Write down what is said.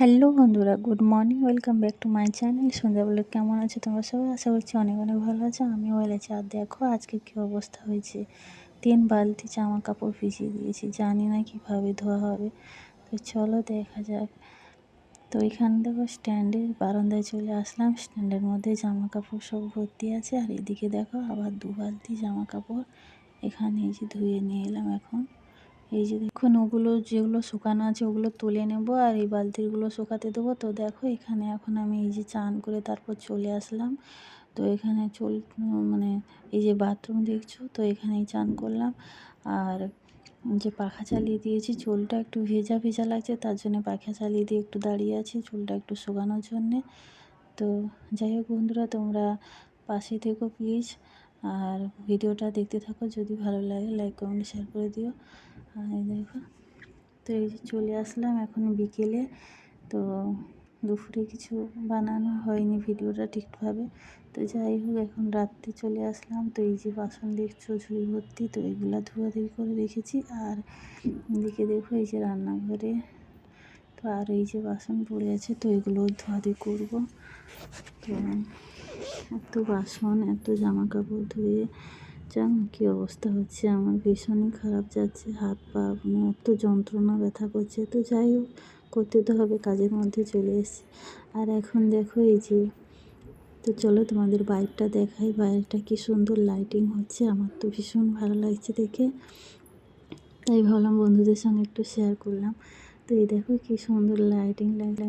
Hello বন্ধুরা, good morning, welcome back to my channel. সন্ধ্যা বলে কেমন আছে তোমরা সবাই? আশা করছি অনেক অনেক ভালো আছো, আমিও ভালো আছি। আর দেখো আজকে কী অবস্থা হয়েছে? তিন বালতি জামা কাপড় ভিজিয়ে দিয়েছি, জানি না কীভাবে ধোয়া হবে। তো চলো দেখা যাক। তো এখানে দেখো স্ট্যান্ডের বারান্দায় চলে আসলাম। স্ট্যান্ডের মধ্যে জামা কাপড় সব ভর্তি আছে। আর এদিকে দেখো আবার দু বালতি জামা কাপড় এখানে এই যে ধুয়ে নিয়ে এলাম এখন। এই যে দেখুন, ওগুলো যেগুলো শুকানো আছে ওগুলো তুলে নেব আর এই বালতিগুলো শুকাতে দেবো। তো দেখো, এখানে এখন আমি এই যে চান করে তারপর চলে আসলাম। তো এখানে চল মানে এই যে বাথরুম দেখছ, তো এখানেই চান করলাম। আর যে পাখা চালিয়ে দিয়েছি, চুলটা একটু ভেজা ভেজা লাগছে, তার জন্য পাখা চালিয়ে দিয়ে একটু দাঁড়িয়ে আছি চুলটা একটু শুকানোর জন্যে। তো যাই হোক বন্ধুরা, তোমরা পাশে থেকো প্লিজ। আর ভিডিওটা দেখতে থাকো, যদি ভালো লাগে লাইক, কমেন্ট, শেয়ার করে দিও। আর দেখো। তো এই যে চলে আসলাম এখন বিকেলে। তো দুপুরে কিছু বানানো হয়নি ভিডিওটা ঠিকভাবে। তো যাই হোক, এখন রাত্রে চলে আসলাম। তো এই যে বাসন দেখছ ঝুড়ি ভর্তি, তো এগুলো ধোয়াধুয়ি করে রেখেছি। আর এদিকে দেখো, এই যে রান্নাঘরে তো আর এই যে বাসন পড়ে আছে, তো এগুলো ধোয়াধুয়ি করব। তো এত বাসন, এত জামা কাপড় ধুয়ে জান কী অবস্থা হচ্ছে? আমার ভীষণই খারাপ যাচ্ছে, হাত পা মানে এত যন্ত্রণা, ব্যথা করছে। তো যাই হোক, করতে তো হবে, কাজের মধ্যে চলে এসেছি। আর এখন দেখো এই যে, তো চলো তোমাদের বাইকটা দেখাই বাইকটা কি সুন্দর লাইটিং হচ্ছে, আমার তো ভীষণ ভালো লাগছে দেখে। তাই ভাবলাম বন্ধুদের সঙ্গে একটু শেয়ার করলাম। তো এই দেখো কি সুন্দর লাইটিং লাইটিং